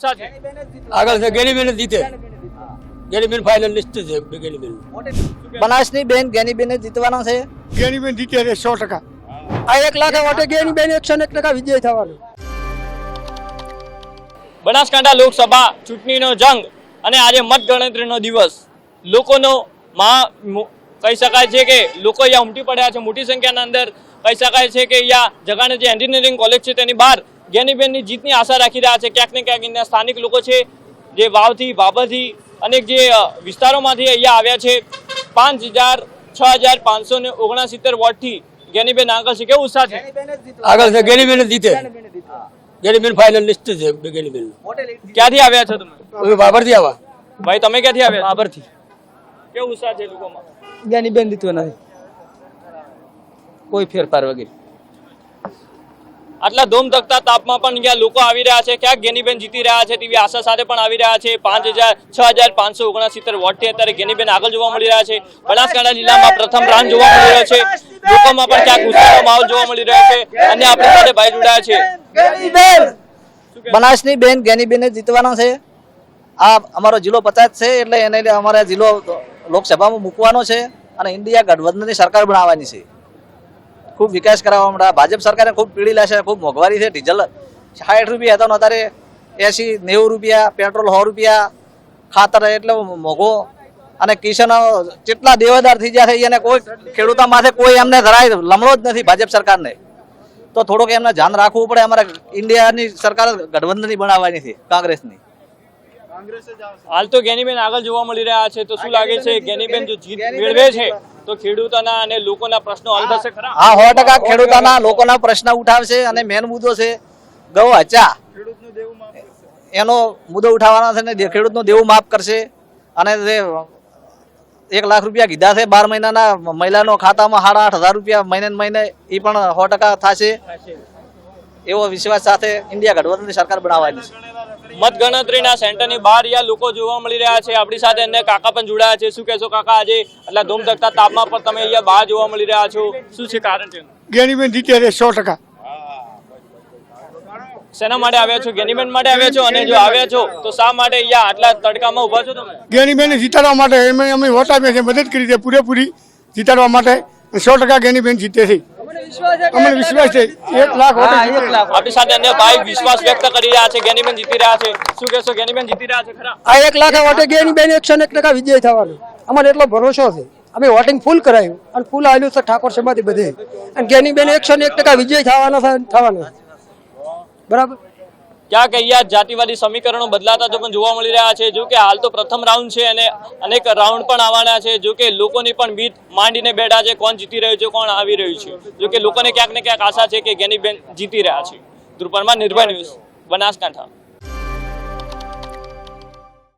આગળ છે ગેનીબેન જીતે. ગેનીબેન ફાઇનલિસ્ટ છે ગેનીબેન. બનાસની બેન ગેનીબેન જીતવાના છે. ગેનીબેન જીતે છે સો ટકા. આ એક લાખ માટે ગેનીબેન એકસો એક ટકા વિજય થવાનો. બનાસકાંઠા લોકસભા ચૂંટણીનો જંગ અને આજે મતગણતરીનો દિવસ. લોકોનો મહા કહી શકાય છે કે લોકો અહીંયા ઉમટી પડ્યા છે મોટી સંખ્યાના અંદર. કહી શકાય છે કે અહીંયા જગાને જે એન્જિનિયરિંગ કોલેજ છે તેની બહાર જ્ઞાનીબેનની જીતની આશા રાખી રહ્યા છે. ક્યાંક ને ક્યાંક એના સ્થાનિક લોકો છે જે વાવથી બાબરથી અનેક જે વિસ્તારોમાંથી અહીંયા આવ્યા છે. પાંચ હજાર છ હજાર પાંચસો ને ઓગણસિત્તેર વોટથી ગેનીબેન આગળ છે. કેવું ઉત્સાહ છે? આગળ છે. ગેનીબેન જીતે. ગેનીબેન ફાઇનલિસ્ટ છે ગેનીબેન. ક્યાંથી આવ્યા છો તમે? બાબરથી આવા ભાઈ તમે ક્યાંથી આવ્યા? બાબરથી કેવું ઉત્સાહ છે લોકોમાં? ગેનીબેન જીતવાના નથી કોઈ ફેરફાર વગેરે. આટલા ધોમધકતા તાપમાં પણ અહીંયા લોકો આવી રહ્યા છે. ક્યાંક ગેનીબેન જીતી રહ્યા છે, તેવી આશા સાથે પણ આવી રહ્યા છે. પાંચ હજાર, છ હજાર પાંચસો ઓગણસિત્તેર વોટથી અત્યારે ગેનીબેન આગળ જોવા મળી રહ્યા છે. બનાસકાંઠા જિલ્લામાં પ્રથમ રાન જોવા મળી રહ્યો છે. લોકોમાં પણ ક્યાંક ઉત્સાહનો માહોલ જોવા મળી રહ્યો છે. અને આપણી સાથે ભાઈ જોડાયા છે. બનાસની બેન ગેનીબેન જીતવાનો છે. આ અમારો જિલ્લો પચાસ છે, એટલે એને અમારા જિલ્લો લોકસભામાં મૂકવાનો છે અને ઇન્ડિયા ગઠબંધનની સરકાર બનાવવાની છે. ખૂબ વિકાસ કરાવવા માટે ભાજપ સરકારે ખૂબ પીડી લેશે ખૂબ મોંઘવારી છે. ડીઝલ સાઠ રૂપિયા હતા ને અત્યારે એસી નેવું રૂપિયા પેટ્રોલ સો રૂપિયા ખાતર એટલે મોંઘો. અને કિસાનો જેટલા દેવાદાર થઈ ગયા છે એને કોઈ ખેડૂતો માથે કોઈ એમને જરાય લમણો જ નથી ભાજપ સરકારને. તો થોડુંક એમને ધ્યાન રાખવું પડે. અમારે ઇન્ડિયાની સરકાર ગઠબંધનની બનાવવાની છે કોંગ્રેસની. હાલ તો ગેનીબેન આગળ જોવા મળી રહ્યા છે. તો શું લાગે છે? ગેનીબેન જો જીત મેળવે છે? તો ખેડૂતોના અને લોકોના પ્રશ્નો હલ થશે ખરા? હા સો ટકા ખેડૂતોના લોકોના પ્રશ્ન ઉઠાવશે અને મેન મુદ્દો છે ગૌ હચા. એનો મુદ્દો ઉઠાવવાનો છે ને ખેડૂતનું દેવું માફ કરશે અને જે એક લાખ રૂપિયા કીધા છે બાર મહિનાના મહિલાનો ખાતામાં સાડા આઠ હજાર રૂપિયા મહિને મહિને એ પણ સો ટકા થશે. એવો વિશ્વાસ સાથે ઇન્ડિયા ગઠબંધનની સરકાર બનાવવાની છે. મતગણતરીના સેન્ટરની બહાર યા લોકો જોવા મળી રહ્યા છે. આપણી સાથે એમને કાકા પણ જોડાયા છે. શું કહેશો કાકા આજે એટલા ધૂમ ધકતા તાપમાં પણ તમે અહીંયા બહાર જોવા મળી રહ્યા છો? શું છે કારણ છે? ગેનીબેન જીત્યા છે સો ટકા. શેના માટે આવ્યા છો? ગેનીબેન માટે આવ્યા છો? અને જો આવ્યા છો તો શા માટે અહીંયા આટલા તડકામાં ઊભા છો તમે? ગેનીબેન જીતાડવા માટે અમે અમે વોટ આપ્યા છે મદદ કરી છે પૂરેપૂરી જીતાડવા માટે. સો ટકા ગેનીબેન જીતે છે. અમને વિશ્વાસ છે. એક લાખ. આપણી સાથે અન્ય ભાઈ વિશ્વાસ વ્યક્ત કરી રહ્યા છે ગેનીબેન જીતી રહ્યા છે. શું કહેશો ગેનીબેન જીતી રહ્યા છે ખરા? આ એક લાખ વોટે ગેનીબેન એકસો એક ટકા વિજય થવાનો. અમારે એટલો ભરોસો છે. અમે વોટિંગ ફૂલ કરાયું અને ફૂલ આવેલું છે ઠાકોર સમાધિ બધે. અને ગેનીબેન એકસો એક ટકા વિજય થવાના થવાના બરાબર? ક્યાંક અહીંયા જાતિવાદી સમીકરણો બદલાતા તો પણ જોવા મળી રહ્યા છે. જો કે હાલ તો પ્રથમ રાઉન્ડ છે અને અનેક રાઉન્ડ પણ આવવાના છે. જો કે લોકોની પણ બીત માંડીને બેઠા છે. કોણ જીતી રહ્યું છે, કોણ આવી રહ્યું છે? જો કે લોકોને ક્યાંક ને ક્યાંક આશા છે કે ગેનીબેન જીતી રહ્યા છે. ધ્રુપરમાં નિર્ભય ન્યૂઝ, બનાસકાંઠા.